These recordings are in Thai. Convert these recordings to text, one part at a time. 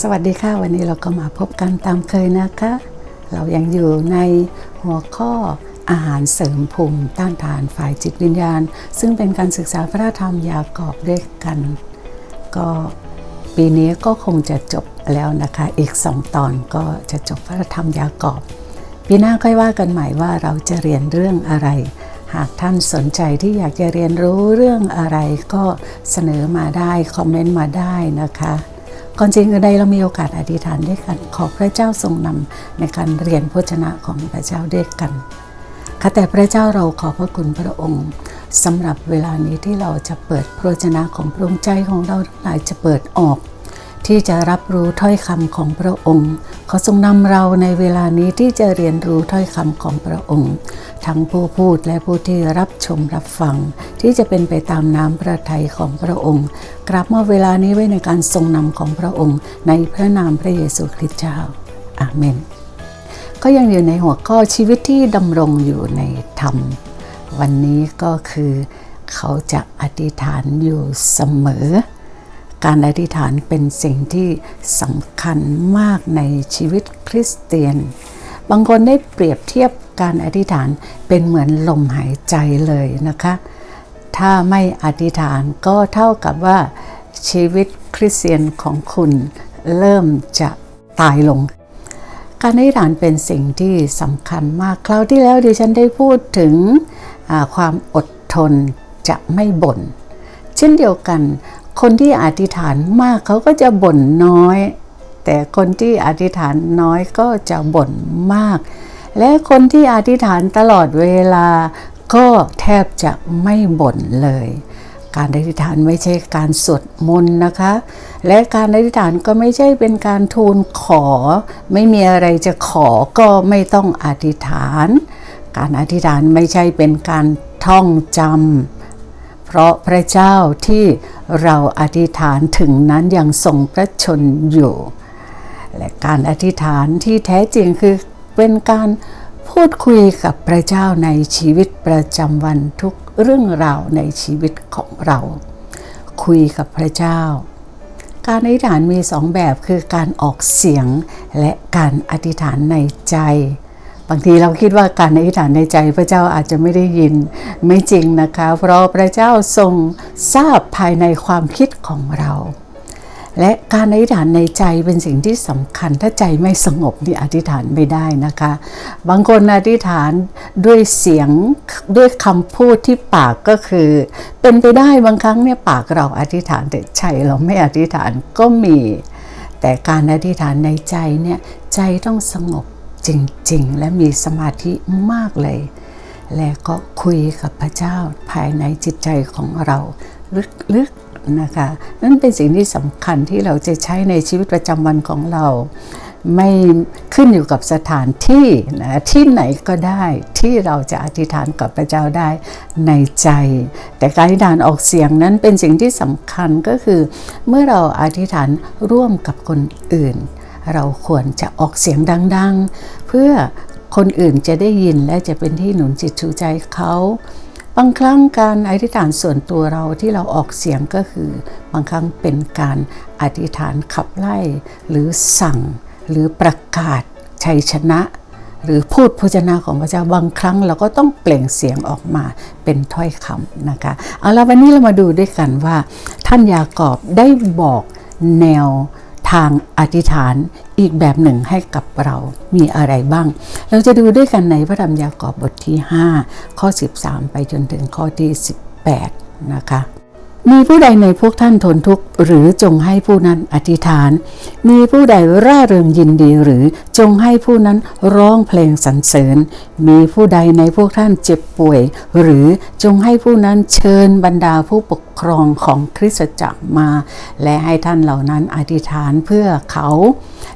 สวัสดีค่ะ วันนี้เราก็มาพบกันตามเคยนะคะ เรายังอยู่ในหัวข้ออาหารเสริมภูมิต้านทานฝ่ายจิตวิญญาณ ซึ่งเป็นการศึกษาพระธรรมยากอบด้วยกัน ก็ปีนี้ก็คงจะจบแล้วนะคะ อีกสองตอนก็จะจบพระธรรมยากอบ ปีหน้าค่อยว่ากันใหม่ว่าเราจะเรียนเรื่องอะไร หากท่านสนใจที่อยากจะเรียนรู้เรื่องอะไรก็เสนอมาได้ คอมเมนต์มาได้นะคะ ก่อนจริงอันใดเรามีโอกาสอธิษฐานด้วยกัน ขอพระเจ้าทรงนำในการเรียนพระชนะของพระเจ้าด้วยกันค่ะแต่พระเจ้าเราขอพระคุณพระองค์สำหรับเวลานี้ที่เราจะเปิดพระชนะของพระองค์ใจของเราทั้งหลายจะเปิดออก ที่จะรับรู้ถ้อยคำของพระองค์ ขอทรงนำเราในเวลานี้ที่จะเรียนรู้ถ้อยคำของพระองค์ ทั้งผู้พูดและผู้ที่รับชมรับฟัง ที่จะเป็นไปตามน้ำพระทัยของพระองค์ กราบมอบเวลานี้ไว้ในการทรงนำของพระองค์ ในพระนามพระเยซูคริสต์เจ้า อาเมน ก็ยังอยู่ในหัวข้อชีวิตที่ดำรงอยู่ในธรรม วันนี้ก็คือ เขาจะอธิษฐานอยู่เสมอ การอธิษฐานเป็นสิ่งที่สำคัญมากในชีวิตคริสเตียน บางคนได้เปรียบเทียบการอธิษฐานเป็นเหมือนลมหายใจเลยนะคะ ถ้าไม่อธิษฐานก็เท่ากับว่าชีวิตคริสเตียนของคุณเริ่มจะตายลง การอธิษฐานเป็นสิ่งที่สำคัญมาก คราวที่แล้วดิฉันได้พูดถึงความอดทนจะไม่บน่น เช่นเดียวกัน คนที่อธิษฐานมากเขาก็จะบ่นน้อย แต่คนที่อธิษฐานน้อยก็จะบ่นมาก และคนที่อธิษฐานตลอดเวลา ก็แทบจะไม่บ่นเลย การอธิษฐานไม่ใช่การสวดมนต์นะคะ และการอธิษฐานก็ไม่ใช่เป็นการทูลขอ ไม่มีอะไรจะขอก็ไม่ต้องอธิษฐาน การอธิษฐานไม่ใช่เป็นการท่องจำเพราะพระเจ้าที่ เราอธิษฐานถึงนั้นยังทรงพระชนอยู่ และการอธิษฐานที่แท้จริงคือเป็นการพูดคุยกับพระเจ้าในชีวิตประจำวันทุกเรื่องราวในชีวิตของเรา คุยกับพระเจ้า การอธิษฐานมีสองแบบคือการออกเสียงและการอธิษฐานในใจ บางทีเราคิดว่าการอธิษฐานในใจพระเจ้าอาจจะไม่ได้ยินไม่จริงนะคะ เพราะพระเจ้าทรงทราบภายในความคิดของเรา และการอธิษฐานในใจเป็นสิ่งที่สำคัญ ถ้าใจไม่สงบนี่อธิษฐานไม่ได้นะคะ บางคนอธิษฐานด้วยเสียงด้วยคำพูดที่ปากก็คือ เป็นไปได้บางครั้งเนี่ยปากเราอธิษฐานแต่ใจเราไม่อธิษฐานก็มี แต่การอธิษฐานในใจเนี่ยใจต้องสงบ จริง ๆ และมีสมาธิมากเลย และก็คุยกับพระเจ้าภายในจิตใจของเราลึกๆนะคะนั่นเป็นสิ่งที่สำคัญที่เราจะใช้ในชีวิตประจำวันของเรา ไม่ขึ้นอยู่กับสถานที่นะที่ไหนก็ได้ที่เราจะอธิษฐานกับพระเจ้าได้ในใจ แต่การอธิษฐานออกเสียงนั้นเป็นสิ่งที่สำคัญก็คือ เมื่อเราอธิษฐานร่วมกับคนอื่น เราควรจะออกเสียงดังๆ เพื่อคนอื่นจะได้ยินและจะเป็นที่หนุนจิตชูใจเขาบางครั้งการอธิษฐานส่วนตัวเราที่เราออกเสียงก็คือ บางครั้งเป็นการอธิษฐานขับไล่ หรือสั่งหรือประกาศชัยชนะ หรือพูดพระชนะของพระเจ้าบางครั้งเราก็ต้องเปล่งเสียงออกมาเป็นถ้อยคำนะคะเอาละวันนี้เรามาดูด้วยกันว่า ท่านยากอบได้บอกแนวางอธิษฐานอีกแบบหนึ่งให้กับเรามีอะไรบ้าง เราจะดูด้วยกันในพระธรรมยากอบบทที่ 5 ข้อ 13 ไปจนถึงข้อที่ 18 นะคะ มีผู้ใดในพวกท่านทนทุกข์ หรือจงให้ผู้นั้นอธิษฐาน มีผู้ใดร่าเริงยินดีหรือจงให้ผู้นั้นร้องเพลงสรรเสริญ มีผู้ใดในพวกท่านเจ็บป่วย หรือจงให้ผู้นั้นเชิญบรรดาผู้ปกครองของคริสตจักรมา และให้ท่านเหล่านั้นอธิษฐานเพื่อเขา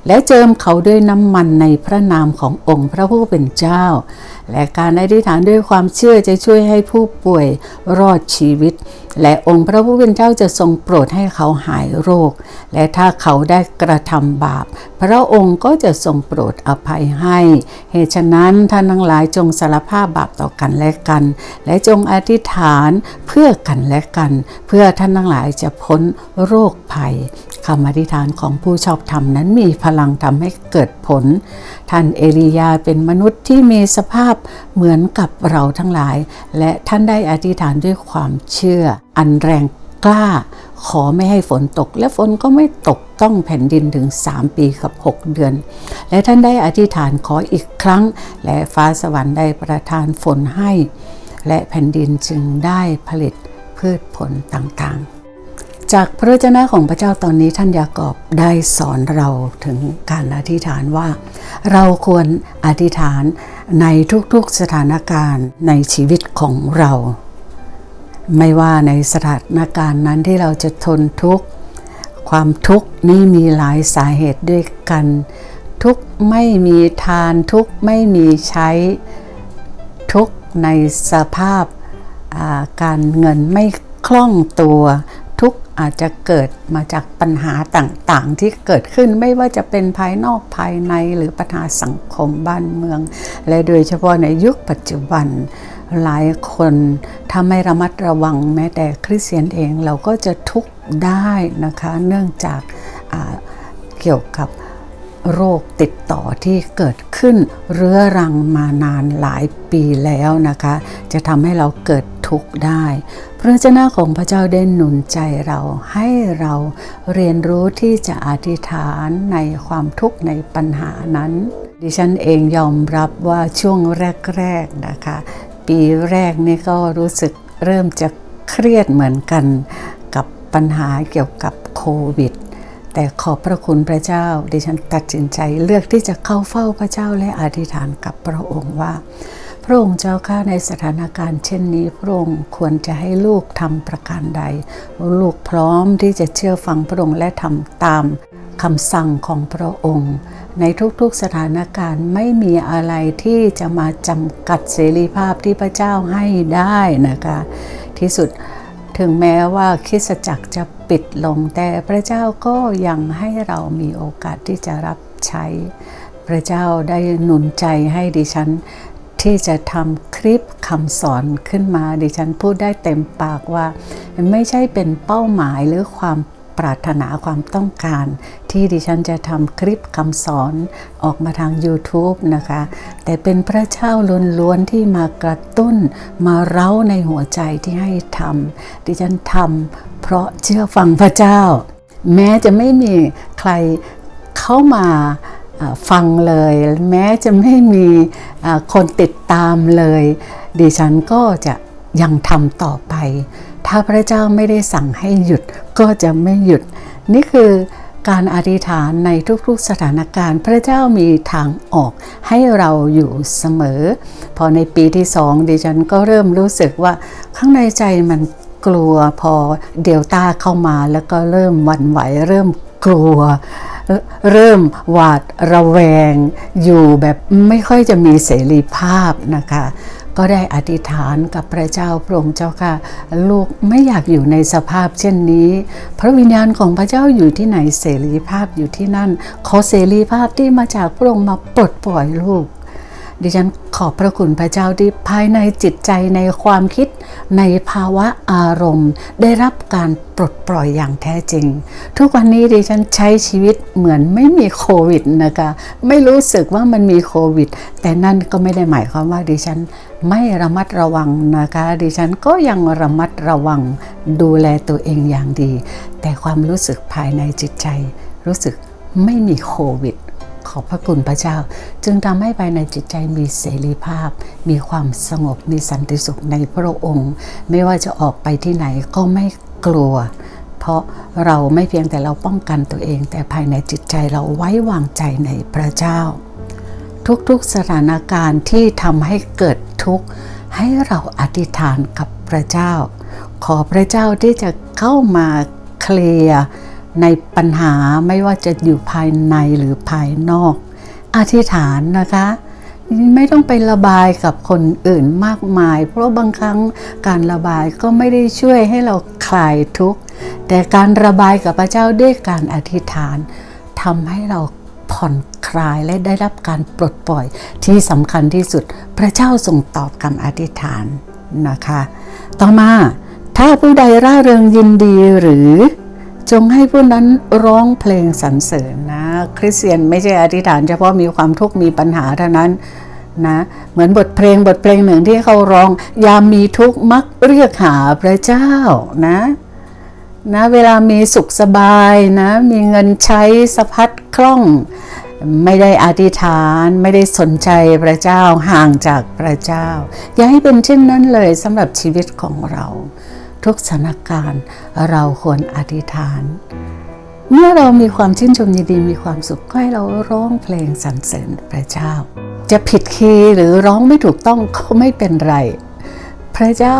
และเจิมเขาด้วยน้ำมันในพระนามขององค์พระผู้เป็นเจ้า และการอธิษฐานด้วยความเชื่อจะช่วยให้ผู้ป่วยรอดชีวิต และองค์พระระผู้เป็นเจ้าจะทรงโปรดให้เขาหายโรค และถ้าเขาได้กระทำบาป พระองค์ก็จะทรงโปรดอภัยให้ เหตุฉะนั้นท่านทั้งหลายจงสารภาพบาปต่อกันและกัน และจงอธิษฐานเพื่อกันและกัน เพื่อท่านทั้งหลายจะพ้นโรคภัยคำอธิษฐานของผู้ชอบธรรมนั้นมีพลังทำให้เกิดผล ท่านเอลียาเป็นมนุษย์ที่มีสภาพเหมือนกับเราทั้งหลาย และท่านได้อธิษฐานด้วยความเชื่อ อันแรงกล้า ขอไม่ให้ฝนตก และฝนก็ไม่ตกต้องแผ่นดินถึง 3 ปีกับ 6 เดือน และท่านได้อธิษฐานขออีกครั้ง และฟ้าสวรรค์ได้ประทานฝนให้ และแผ่นดินจึงได้ผลิตพืชผลต่างๆจากพระวจนะของพระเจ้าตอนนี้ท่านยากอบได้สอนเราถึงการอธิษฐานว่า เราควรอธิษฐานในทุกๆสถานการณ์ในชีวิตของเรา ไม่ว่าในสถานการณ์นั้นที่เราจะทนทุกข์ ความทุกข์นี่มีหลายสาเหตุด้วยกัน ทุกข์ไม่มีทานทุกข์ไม่มีใช้ ทุกข์ในสภาพาการเงินไม่คล่องตัว ทุกข์อาจจะเกิดมาจากปัญหาต่างๆ ที่เกิดขึ้นไม่ว่าจะเป็นภายนอกภายในหรือปัญหาสังคมบ้านเมือง และโดยเฉพาะในยุคปัจจุบัน หลายคนถ้าไม่ระมัดระวังแม้แต่คริสเตียนเองเราก็จะทุกข์ได้นะคะ เนื่องจากาเกี่ยวกับโรคติดต่อที่เกิดขึ้นเรื้อรังมานานหลายปีแล้วนะคะ จะทำให้เราเกิดทุกข์ได้ พระเจ้าของพระเจ้าได้หนุนใจเราให้เราเรียนรู้ที่จะอธิษฐานในความทุกข์ในปัญหานั้น ดิฉันเองยอมรับว่าช่วงแรก ๆนะคะ ปีแรกนี่ก็รู้สึกเริ่มจะเครียดเหมือนกันกับปัญหาเกี่ยวกับโควิด แต่ขอบพระคุณพระเจ้า ดิฉันตัดสินใจเลือกที่จะเข้าเฝ้าพระเจ้าและอธิษฐานกับพระองค์ว่า พระองค์เจ้าข้าในสถานการณ์เช่นนี้ พระองค์ควรจะให้ลูกทำประการใด ลูกพร้อมที่จะเชื่อฟังพระองค์และทำตามคำสั่งของพระองค์ ในทุกๆสถานการณ์ไม่มีอะไรที่จะมาจำกัดเสรีภาพที่พระเจ้าให้ได้นะคะ ที่สุดถึงแม้ว่าคริสจักรจะปิดลงแต่พระเจ้าก็ยังให้เรามีโอกาสที่จะรับใช้ พระเจ้าได้หนุนใจให้ดิฉันที่จะทำคลิปคำสอนขึ้นมาดิฉันพูดได้เต็มปากว่า ไม่ใช่เป็นเป้าหมายหรือความ ปรารถนาความต้องการ ที่ดิฉันจะทำคลิปคำสอนออกมาทาง YouTube นะคะ แต่เป็นพระเจ้าล้วนๆที่มากระตุ้นมาเร้าในหัวใจที่ให้ทำดิฉันทำเพราะเชื่อฟังพระเจ้า แม้จะไม่มีใครเข้ามาฟังเลย แม้จะไม่มีคนติดตามเลย ดิฉันก็จะยังทำต่อไป ถ้าพระเจ้าไม่ได้สั่งให้หยุดก็จะไม่หยุด นี่คือการอธิษฐานในทุกๆสถานการณ์ พระเจ้ามีทางออกให้เราอยู่เสมอ พอในปีที่สองดิฉันก็เริ่มรู้สึกว่าข้างในใจมันกลัวพอเดลต้าเข้ามาแล้วก็เริ่มหวั่นไหวเริ่มกลัว เริ่มหวาดระแวง อยู่แบบไม่ค่อยจะมีเสรีภาพนะคะ ก็ได้อธิษฐานกับพระเจ้าพระองค์เจ้าค่ะ ลูกไม่อยากอยู่ในสภาพเช่นนี้ พระวิญญาณของพระเจ้าอยู่ที่ไหนเสรีภาพอยู่ที่นั่น ขอเสรีภาพที่มาจากพระองค์มาปลดปล่อยลูก ดิฉันขอบพระคุณพระเจ้าที่ภายในจิตใจในความคิดในภาวะอารมณ์ ได้รับการปลดปล่อยอย่างแท้จริง ทุกวันนี้ดิฉันใช้ชีวิตเหมือนไม่มีโควิดนะคะไม่รู้สึกว่ามันมีโควิด แต่นั่นก็ไม่ได้หมายความว่าดิฉันไม่ระมัดระวังนะคะ ดิฉันก็ยังระมัดระวังดูแลตัวเองอย่างดี แต่ความรู้สึกภายในจิตใจ รู้สึกไม่มีโควิด ขอบพระคุณพระเจ้า จึงทำให้ภายในจิตใจมีเสรีภาพ มีความสงบมีสันติสุขในพระองค์ ไม่ว่าจะออกไปที่ไหนก็ไม่กลัว เพราะเราไม่เพียงแต่เราป้องกันตัวเอง แต่ภายในจิตใจเราไว้วางใจในพระเจ้า ทุกๆสถานการณ์ที่ทำให้เกิดทุกข์ให้เราอธิษฐานกับพระเจ้า ขอพระเจ้าที่จะเข้ามาเคลียร์ ในปัญหาไม่ว่าจะอยู่ภายในหรือภายนอก อธิษฐานนะคะ ไม่ต้องไประบายกับคนอื่นมากมาย เพราะบางครั้งการระบายก็ไม่ได้ช่วยให้เราคลายทุกข์ แต่การระบายกับพระเจ้าด้วยการอธิษฐานทำให้เราผ่อนคลายและได้รับการปลดปล่อยที่สำคัญที่สุด พระเจ้าทรงตอบคำอธิษฐานนะคะ ต่อมาถ้าผู้ใดร่าเริงยินดีหรือ จงให้ผู้นั้นร้องเพลงสรรเสริญนะ คริสเตียนไม่ใช่อธิษฐานเฉพาะมีความทุกข์มีปัญหาเท่านั้นนะเหมือนบทเพลงบทเพลงหนึ่งที่เขาร้อง ยามมีทุกข์มักเรียกหาพระเจ้านะนะเวลามีสุขสบายนะมีเงินใช้สะพัดคล่อง ไม่ได้อธิษฐานไม่ได้สนใจพระเจ้าห่างจากพระเจ้า อย่าให้เป็นเช่นนั้นเลยสำหรับชีวิตของเรา ทุกสถานการณ์เราควรอธิษฐาน เมื่อเรามีความชื่นชมยินดีมีความสุขก็ให้เราร้องเพลงสรรเสริญพระเจ้า จะผิดคีย์หรือร้องไม่ถูกต้องก็ไม่เป็นไร พระเจ้า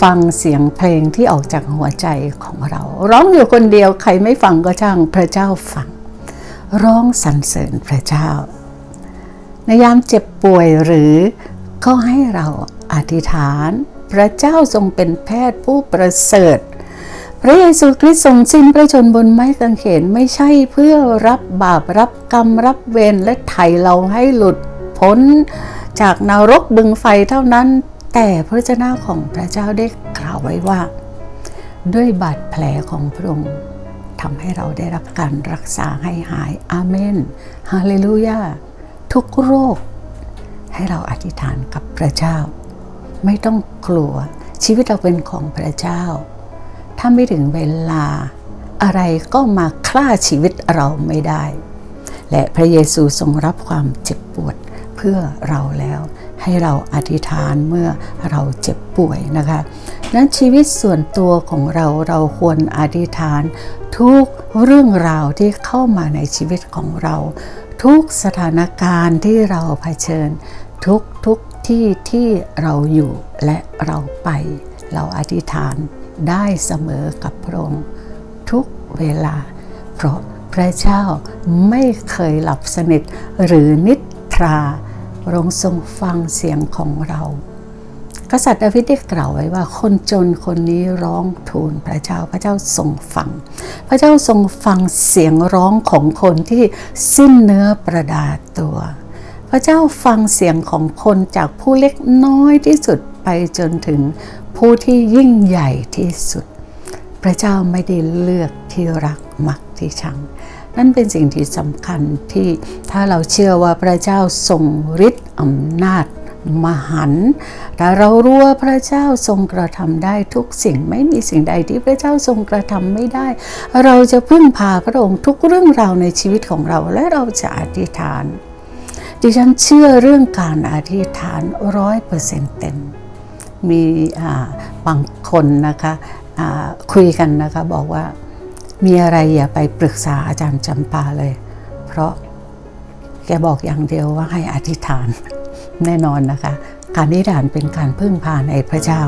ฟังเสียงเพลงที่ออกจากหัวใจของเรา ร้องอยู่คนเดียวใครไม่ฟังก็ช่างพระเจ้าฟัง ร้องสรรเสริญพระเจ้า ในยามเจ็บป่วยหรือก็ให้เราอธิษฐาน พระเจ้าทรงเป็นแพทย์ผู้ประเสริฐ พระเยซูคริสต์ทรงสิ้นพระชนบนไม้กางเขนไม่ใช่เพื่อรับบาปรับกรรมรับเวรและไถ่เราให้หลุดพ้นจากนรกบึงไฟเท่านั้น แต่พระเจ้าของพระเจ้าได้กล่าวไว้ว่า ด้วยบาดแผลของพระองค์ทำให้เราได้รับการรักษาให้หายอาเมนฮาเลลูยาทุกโรค ให้เราอธิษฐานกับพระเจ้า ไม่ต้องกลัว ชีวิตเราเป็นของพระเจ้า ถ้าไม่ถึงเวลา อะไรก็มาฆ่าชีวิตเราไม่ได้ และพระเยซูทรงรับความเจ็บปวดเพื่อเราแล้ว ให้เราอธิษฐานเมื่อเราเจ็บป่วยนะคะนั้นชีวิตส่วนตัวของเราเราควรอธิษฐาน ทุกเรื่องราวที่เข้ามาในชีวิตของเรา ทุกสถานการณ์ที่เราเผชิญทุกทุก ที่ที่เราอยู่และเราไป เราอธิษฐานได้เสมอกับพระองค์ทุกเวลา เพราะพระเจ้าไม่เคยหลับสนิทหรือนิทราพระองค์ทรงฟังเสียงของเรา กษัตริย์ดาวิดได้กล่าวไว้ว่าคนจนคนนี้ร้องทูลพระเจ้าพระเจ้าทรงฟัง พระเจ้าทรงฟังเสียงร้องของคนที่สิ้นเนื้อประดาตัว ระเจ้าฟังเสียงของคนจากผู้เล็กน้อยที่สุดไปจนถึงผู้ที่ยิ่งใหญ่ที่สุด พระเจ้าไม่ได้เลือกที่รักมักที่ชัง นั่นเป็นสิ่งที่สำคัญที่ถ้าเราเชื่อว่าพระเจ้าทรงฤทธิ์อำนาจมหันต์แต่เรารู้ว่าพระเจ้าทรงกระทำได้ทุกสิ่งไม่มีสิ่งใดที่พระเจ้าทรงกระทำไม่ได้ เราจะพึ่งพาพระองค์ทุกเรื่องราวในชีวิตของเราและเราจะอธิษฐาน ดิฉันเชื่อเรื่องการอธิษฐานร้อยเปอร์เซ็นต์เต็ม มีบางคนนะคะคุยกันนะคะบอกว่ามีอะไรอย่าไปปรึกษาอาจารย์จำปาเลย เพราะแกบอกอย่างเดียวว่าให้อธิษฐานแน่นอนนะคะ การอธิษฐานเป็นการพึ่งพาในพระเจ้า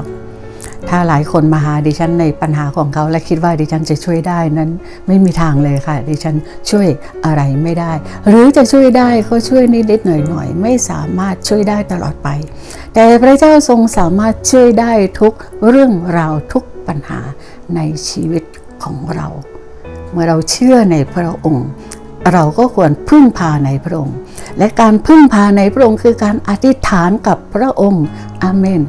ถ้าหลายคนมาหาดิฉันในปัญหาของเขา และคิดว่าดิฉันจะช่วยได้นั้น ไม่มีทางเลยค่ะ ดิฉันช่วยอะไรไม่ได้ หรือจะช่วยได้ก็ช่วยนิดๆหน่อยๆไม่สามารถช่วยได้ตลอดไป แต่พระเจ้าทรงสามารถช่วยได้ทุกเรื่องราวทุกปัญหาในชีวิตของเรา เมื่อเราเชื่อในพระองค์เราก็ควรพึ่งพาในพระองค์ และการพึ่งพาในพระองค์คือการอธิษฐานกับพระองค์อาเมน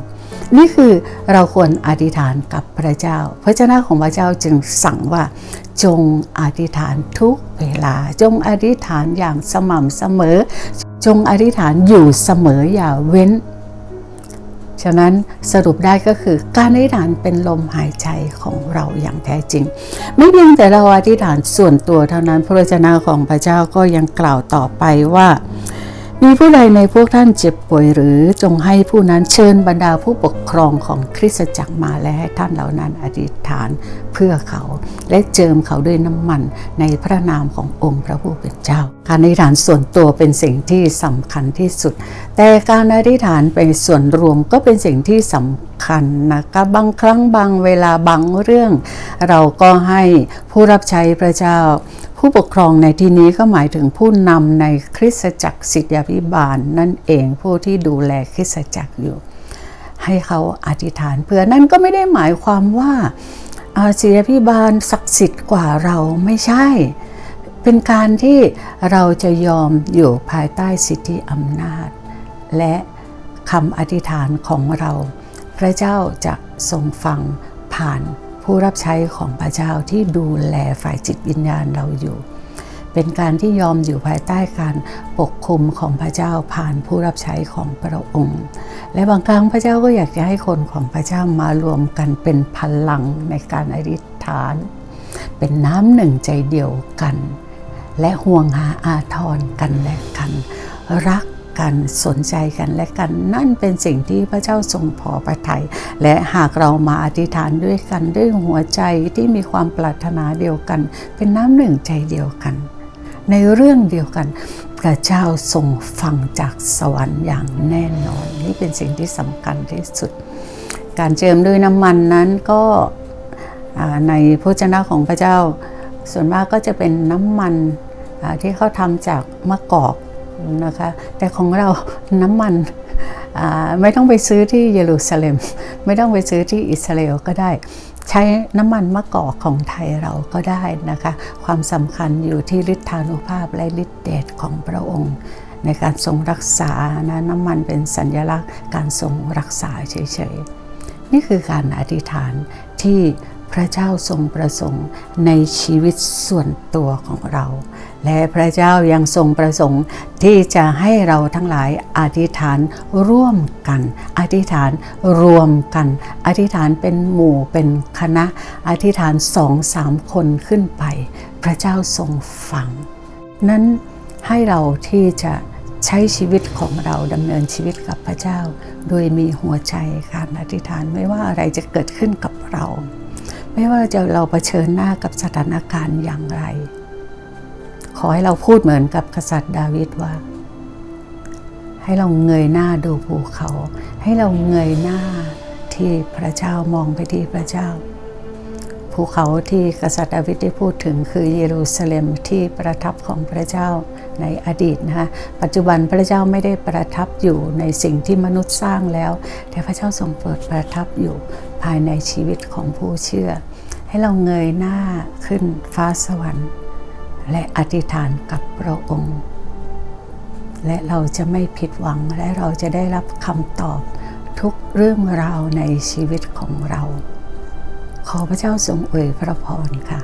นี่คือเราควรอธิษฐานกับพระเจ้า พระเจ้าของพระเจ้าจึงสั่งว่าจงอธิษฐานทุกเวลา จงอธิษฐานอย่างสม่ำเสมอ จงอธิษฐานอยู่เสมออย่าเว้น ฉะนั้นสรุปได้ก็คือการอธิษฐานเป็นลมหายใจของเราอย่างแท้จริง ไม่เพียงแต่เราอธิษฐานส่วนตัวเท่านั้นพระวจนะของพระเจ้าก็ยังกล่าวต่อไปว่า มีผู้ใดในพวกท่านเจ็บป่วยหรือจงให้ผู้นั้นเชิญบรรดาผู้ปกครองของคริสตจักรมาและให้ท่านเหล่านั้นอธิษ ฐานเพื่อเขาและเจิมเขาด้วยน้ำมันในพระนามขององค์พระผู้เป็นเจ้า การอธิษฐานส่วนตัวเป็นสิ่งที่สำคัญที่สุด แต่การอธิษฐานเป็นส่วนรวมก็เป็นสิ่งที่สำคัญนะคะบางครั้งบางเวลาบางเรื่อง เราก็ให้ผู้รับใช้พระเจ้าผู้ปกครองในที่นี้ก็หมายถึงผู้นำในคริสตจักรสิทธยาพิบาลนั่นเองผู้ที่ดูแลคริสตจักรอยู่ ให้เขาอธิษฐานเพื่อนั่นก็ไม่ได้หมายความว่าศิลพิบาลศักดิ์สิทธิ์กว่าเราไม่ใช่ เป็นการที่เราจะยอมอยู่ภายใต้สิทธิอำนาจ และคำอธิษฐานของเรา พระเจ้าจะทรงฟังผ่านผู้รับใช้ของพระเจ้าที่ดูแลฝ่ายจิตวิญญาณเราอยู่ เป็นการที่ยอมอยู่ภายใต้การปกคุมของพระเจ้าผ่านผู้รับใช้ของพระองค์ และบางครั้งพระเจ้าก็อยากจะให้คนของพระเจ้ามารวมกันเป็นพลังในการอธิษฐาน เป็นน้ำหนึ่งใจเดียวกัน และห่วงหาอาทรกันและกัน รักกันสนใจกันและกันนั่นเป็นสิ่งที่พระเจ้าทรงพอพระทัยและหากเรามาอธิษฐานด้วยกันด้วยหัวใจที่มีความปรารถนาเดียวกัน เป็นน้ำหนึ่งใจเดียวกัน ในเรื่องเดียวกันพระเจ้าทรงฟังจากสวรรค์อย่างแน่นอน นี่เป็นสิ่งที่สำคัญที่สุด การเจิมด้วยน้ำมันนั้นก็ในพระเจ้าของพระเจ้า ส่วนมากก็จะเป็นน้ำมันที่เขาทำจากมะกอกนะคะ แต่ของเราน้ำมันไม่ต้องไปซื้อที่เยรูซาเล็ม ไม่ต้องไปซื้อที่อิสราเอลก็ได้ ใช้น้ำมันมะกอกของไทยเราก็ได้นะคะ ความสำคัญอยู่ที่ฤทธานุภาพและฤทธิเดชของพระองค์ ในการทรงรักษานะน้ำมันเป็นสัญลักษณ์ การทรงรักษาเฉยๆ นี่คือการอธิษฐานที่พระเจ้าทรงประสงค์ในชีวิตส่วนตัวของเรา และพระเจ้ายังทรงประสงค์ที่จะให้เราทั้งหลายอธิษฐานร่วมกัน อธิษฐานรวมกัน อธิษฐานเป็นหมู่เป็นคณะ อธิษฐานสองสามคนขึ้นไป พระเจ้าทรงฟัง นั้นให้เราที่จะใช้ชีวิตของเราดำเนินชีวิตกับพระเจ้า โดยมีหัวใจการอธิษฐานไม่ว่าอะไรจะเกิดขึ้นกับเรา ไม่ว่าจะเราเผชิญหน้ากับสถานการณ์อย่างไร ขอให้เราพูดเหมือนกับกษัตริย์ดาวิดว่า ให้เราเงยหน้าดูภูเขา ให้เราเงยหน้าที่พระเจ้ามองไปที่พระเจ้า ภูเขาที่กษัตริย์ดาวิดได้พูดถึงคือเยรูซาเล็มที่ประทับของพระเจ้าในอดีตนะคะปัจจุบันพระเจ้าไม่ได้ประทับอยู่ในสิ่งที่มนุษย์สร้างแล้ว แต่พระเจ้าทรงเปิดประทับอยู่ภายในชีวิตของผู้เชื่อ ให้เราเงยหน้าขึ้นฟ้าสวรรค์ และอธิษฐานกับพระองค์ และเราจะไม่ผิดหวังและเราจะได้รับคำตอบทุกเรื่องราวในชีวิตของเรา ขอพระเจ้าทรงอวยพระพรค่ะ